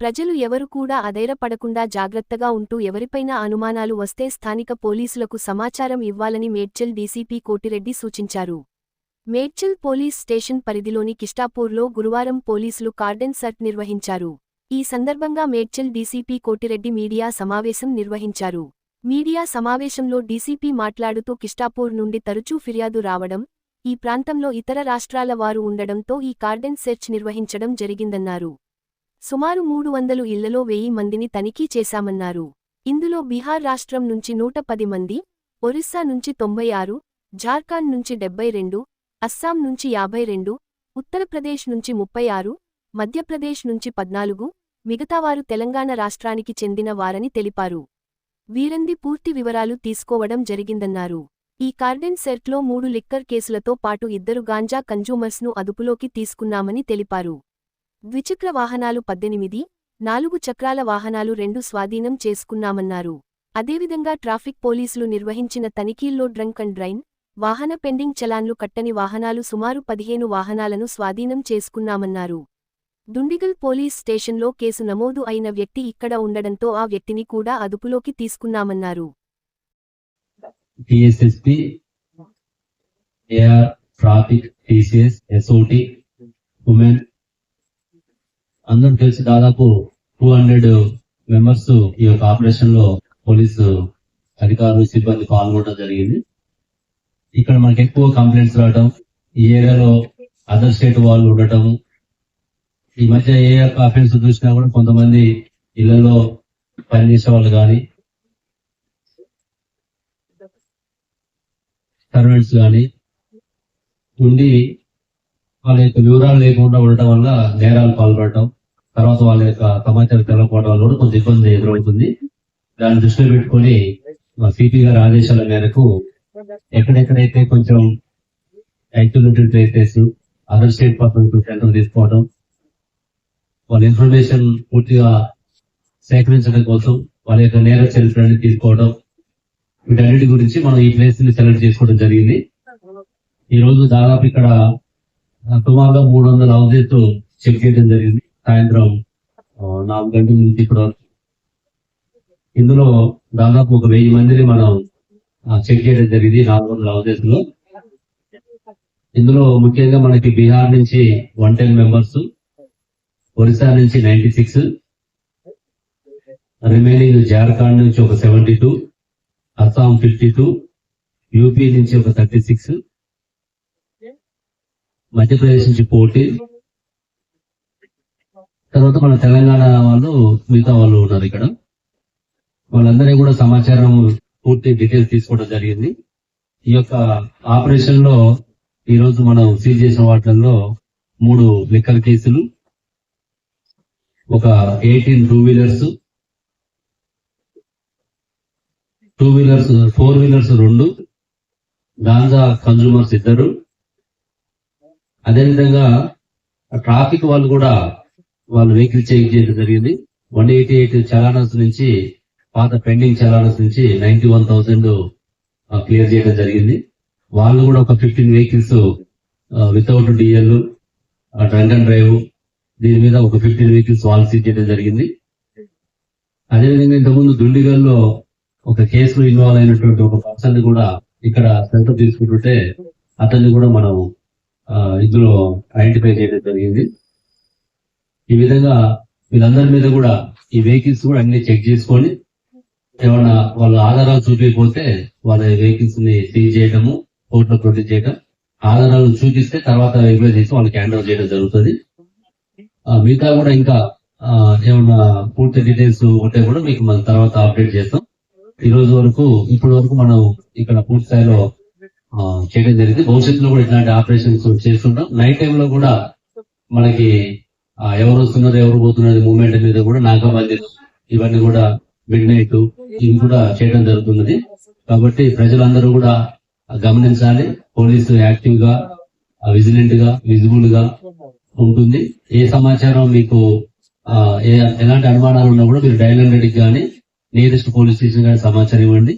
ప్రజలు ఎవరు కూడా అధైర్యపడకుండా జాగ్రత్తగా ఉంటూ ఎవరిపైనా అనుమానాలు వస్తే స్థానిక పోలీసులకు సమాచారం ఇవ్వాలని మేడ్చల్ డీసీపీ కోటిరెడ్డి సూచించారు. మేడ్చల్ పోలీస్ స్టేషన్ పరిధిలోని కిష్టాపూర్లో గురువారం పోలీసులు కార్డెన్ సర్ట్ నిర్వహించారు. ఈ సందర్భంగా మేడ్చల్ డీసీపీ కోటిరెడ్డి మీడియా సమావేశం నిర్వహించారు. మీడియా సమావేశంలో డీసీపీ మాట్లాడుతూ కిష్టాపూర్ నుండి తరచూ ఫిర్యాదు రావడం ఈ ప్రాంతంలో ఇతర రాష్ట్రాల వారు ఉండడంతో ఈ కార్డెన్ సెర్చ్ నిర్వహించడం జరిగిందన్నారు. సుమారు మూడు వందలు ఇళ్ళలో వెయ్యి మందిని తనిఖీ చేశామన్నారు. ఇందులో బీహార్ రాష్ట్రం నుంచి నూట పది మంది ఒరిస్సా నుంచి తొంభై ఆరు జార్ఖండ్ నుంచి డెబ్బై రెండు అస్సాం నుంచి యాభై రెండు ఉత్తరప్రదేశ్ నుంచి ముప్పై ఆరు మధ్యప్రదేశ్ నుంచి పద్నాలుగు మిగతావారు తెలంగాణ రాష్ట్రానికి చెందిన వారని తెలిపారు. వీరంది పూర్తి వివరాలు తీసుకోవడం జరిగిందన్నారు. ఈ కార్డెన్ సెర్ట్లో మూడు లిక్కర్ కేసులతో పాటు ఇద్దరు గాంజా కన్జూమర్స్ను అదుపులోకి తీసుకున్నామని తెలిపారు. ద్విచక్ర వాహనాలు పద్దెనిమిది నాలుగు చక్రాల వాహనాలు రెండు స్వాధీనం చేసుకున్నామన్నారు. అదేవిధంగా ట్రాఫిక్ పోలీసులు నిర్వహించిన తనిఖీల్లో డ్రంక్ అండ్ డ్రైన్ వాహన పెండింగ్ చలాన్లు కట్టని వాహనాలు సుమారు పదిహేను వాహనాలను స్వాధీనం చేసుకున్నామన్నారు. దుండిగల్ పోలీస్ స్టేషన్లో కేసు నమోదు అయిన వ్యక్తి ఇక్కడ ఉండడంతో ఆ వ్యక్తిని కూడా అదుపులోకి తీసుకున్నామన్నారు. ట్రాఫిక్ టీసీఎస్ ఎస్ఓటి ఉమెన్ అందరం కలిసి దాదాపు టూ హండ్రెడ్ మెంబర్స్ ఈ యొక్క ఆపరేషన్లో పోలీసు అధికారులు సిబ్బంది పాల్గొనడం జరిగింది. ఇక్కడ మనకి ఎక్కువ కంప్లైంట్స్ రావడం ఈ ఏరియాలో అదర్ స్టేట్ వాళ్ళు ఉండటం ఈ మధ్య ఏ అఫెన్స్ చూసినా కూడా కొంతమంది ఇళ్ళలో పనిచేసే వాళ్ళు కానీ సర్వెంట్స్ కానీ ఉండి వాళ్ళ యొక్క వివరాలు లేకుండా ఉండటం వల్ల నేరాలు పాల్పడటం తర్వాత వాళ్ళ యొక్క సమాచారం తెలవకపోవడం వల్ల కూడా కొంత ఇబ్బంది ఎదురవుతుంది. దాన్ని దృష్టిలో పెట్టుకొని మా సిపి గారి ఆదేశాల మేరకు ఎక్కడెక్కడైతే కొంచెం activity places other state person centre తీసుకోవడం వాళ్ళ ఇన్ఫర్మేషన్ పూర్తిగా సేకరించడం కోసం వాళ్ళ యొక్క నేర చరిత్రని తీసుకోవడం వీటన్నిటి గురించి మనం ఈ ప్లేస్ని సెలెక్ట్ చేసుకోవడం జరిగింది. ఈ రోజు దాదాపు ఇక్కడ సుమారుగా మూడు వందల అవధితో చెక్ చేయడం జరిగింది. సాయంత్రం నాలుగు గంటల నుంచి ఇక్కడ వరకు. ఇందులో దాదాపు ఒక వెయ్యి మందిని మనం చెక్ చేయడం జరిగింది నాలుగు వందల అవధేశంలో ఇందులో ముఖ్యంగా మనకి బీహార్ నుంచి వన్ టెన్ మెంబర్స్ ఒరిస్సా నుంచి నైన్టీ సిక్స్ రిమైనింగ్ జార్ఖండ్ నుంచి ఒక seventy two Assam fifty two UP నుంచి ఒక థర్టీ సిక్స్ మధ్యప్రదేశ్ నుంచి ఫోర్టీన్ తర్వాత మన తెలంగాణ వాళ్ళు మిగతా వాళ్ళు ఉన్నారు ఇక్కడ. వాళ్ళందరినీ కూడా సమాచారం పూర్తి డీటెయిల్స్ తీసుకోవడం జరిగింది. ఈ యొక్క ఆపరేషన్లో ఈ రోజు మనం సీజ్ చేసిన వాటిల్లో మూడు లిక్కర్ కేసులు ఒక eighteen two wheelers two wheelers four wheelers రెండు గాంజా కన్జ్యూమర్స్ ఇద్దరు. అదేవిధంగా ట్రాఫిక్ వాళ్ళు కూడా వాళ్ళు వెహికల్ చెక్ చేయడం జరిగింది. వన్ ఎయిటీ ఎయిట్ చలానస్ నుంచి పాత పెండింగ్ చలానస్ నుంచి నైన్టీ వన్ థౌసండ్ క్లియర్ చేయడం జరిగింది. వాళ్ళు కూడా ఒక fifteen vehicles without DL drunk and drive దీని మీద ఒక ఫిఫ్టీన్ వెహికల్స్ వాళ్ళు సీజ్ చేయడం జరిగింది. అదేవిధంగా ఇంతకుముందు దుండిగల్లో ఒక కేసులో ఇన్వాల్వ్ అయినటువంటి ఒక పర్సన్ కూడా ఇక్కడ సెంటర్ తీసుకుంటుంటే అతన్ని కూడా మనం ఆ, ఇందులో ఐడెంటిఫై చేయడం జరిగింది. ఈ విధంగా వీళ్ళందరి మీద కూడా ఈ వెహికల్స్ కూడా అన్ని చెక్ చేసుకొని ఏమన్నా వాళ్ళ ఆధారాలు చూపించకపోతే వాళ్ళ వెహికల్స్ని సీజ్ చేయడము కోర్టులో ప్రొడ్యూస్ చేయడం ఆధారాలు చూపిస్తే తర్వాత వెరిఫై చేసి వాళ్ళకి హ్యాండ్ ఓవర్ చేయడం జరుగుతుంది. ఆ, మిగతా కూడా ఇంకా ఏమన్నా పూర్తి డీటెయిల్స్ ఉంటే కూడా మీకు మన తర్వాత అప్డేట్ చేస్తాం. ఈ రోజు వరకు ఇప్పటి వరకు మనం ఇక్కడ పూర్తి స్థాయిలో చేయడం జరిగింది. భవిష్యత్తులో కూడా ఇట్లాంటి ఆపరేషన్స్ చేస్తుంటాం. నైట్ టైం లో కూడా మనకి ఎవరు వస్తున్నారు ఎవరు పోతున్నారు మూమెంట్ మీద కూడా నాకాబందీ ఇవన్నీ కూడా మిడ్ నైట్ ఇవి కూడా చేయడం జరుగుతున్నది. కాబట్టి ప్రజలందరూ కూడా గమనించాలి. పోలీసు యాక్టివ్గా విజిలెంట్గా విజిబుల్గా ఉంటుంది. ఏ సమాచారం మీకు ఆ, ఎలాంటి అనుమానాలు ఉన్నా కూడా మీరు డైల్ హండ్రెడ్కి కానీ నియరెస్ట్ పోలీస్ స్టేషన్ కానీ సమాచారం ఇవ్వండి.